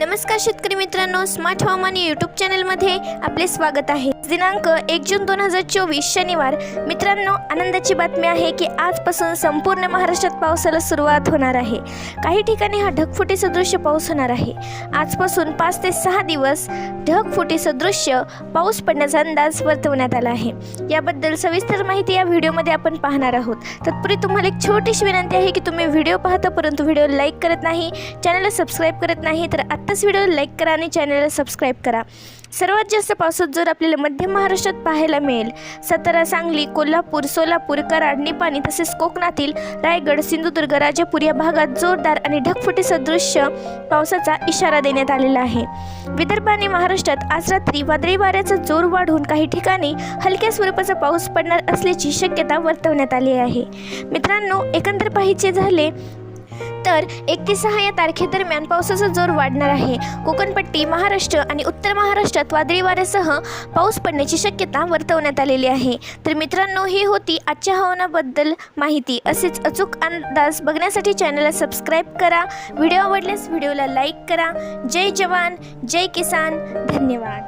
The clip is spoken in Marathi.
नमस्कार शेतकरी मित्रांनो स्मार्ट हवामान यूट्यूब चॅनलमध्ये आपले स्वागत आहे. दिनांक एक जून दोन हजार चोवीस शनिवार. मित्रांनो आनंदाची बातमी आहे की आजपासून संपूर्ण महाराष्ट्रात पावसाला सुरुवात होणार आहे. काही ठिकाणी हा ढगफुटी सदृश पाऊस होणार आहे. आजपासून पाच ते सहा दिवस ढगफुटी सदृश्य पाऊस पडण्याचा अंदाज वर्तवण्यात आला आहे. याबद्दल सविस्तर माहिती या व्हिडिओमध्ये आपण पाहणार आहोत. तत्पूर्वी तुम्हाला एक छोटीशी विनंती आहे की तुम्ही व्हिडिओ पाहता परंतु व्हिडिओ लाईक करत नाही चॅनलला सबस्क्राईब करत नाही तर आत्ताच व्हिडिओ लाईक करा आणि चॅनलला सबस्क्राईब करा. सर्वात जास्त पावसात जर आपल्याला मध्य महाराष्ट्रात पाहायला मिळेल. सातारा सांगली कोल्हापूर सोलापूर कराड निपाणी तसेच कोकणातील रायगड सिंधुदुर्ग राजापूर या भागात जोरदार आणि ढगफुटी सदृश्य पावसाचा इशारा देण्यात आलेला आहे. विदर्भ आणि महाराष्ट्रात आज रात्री वादळी वाऱ्याचा जोर वाढून काही ठिकाणी हलक्या स्वरूपाचा पाऊस पडणार असल्याची शक्यता वर्तवण्यात आली आहे. मित्रांनो एकंदर पाहिजे झाले तर एक ते सहा या तारखेदरम्यान पावसाचा जोर वाढणार आहे. कोकणपट्टी महाराष्ट्र आणि उत्तर महाराष्ट्रात वादळी वाऱ्यासह पाऊस पडण्याची शक्यता वर्तवण्यात आलेली आहे. तर मित्रांनो ही होती आजच्या हवामानाबद्दल माहिती. असेच अचूक अंदाज बघण्यासाठी चॅनलला सबस्क्राईब करा. व्हिडिओ आवडल्यास व्हिडिओला लाईक करा. जय जवान जय किसान. धन्यवाद.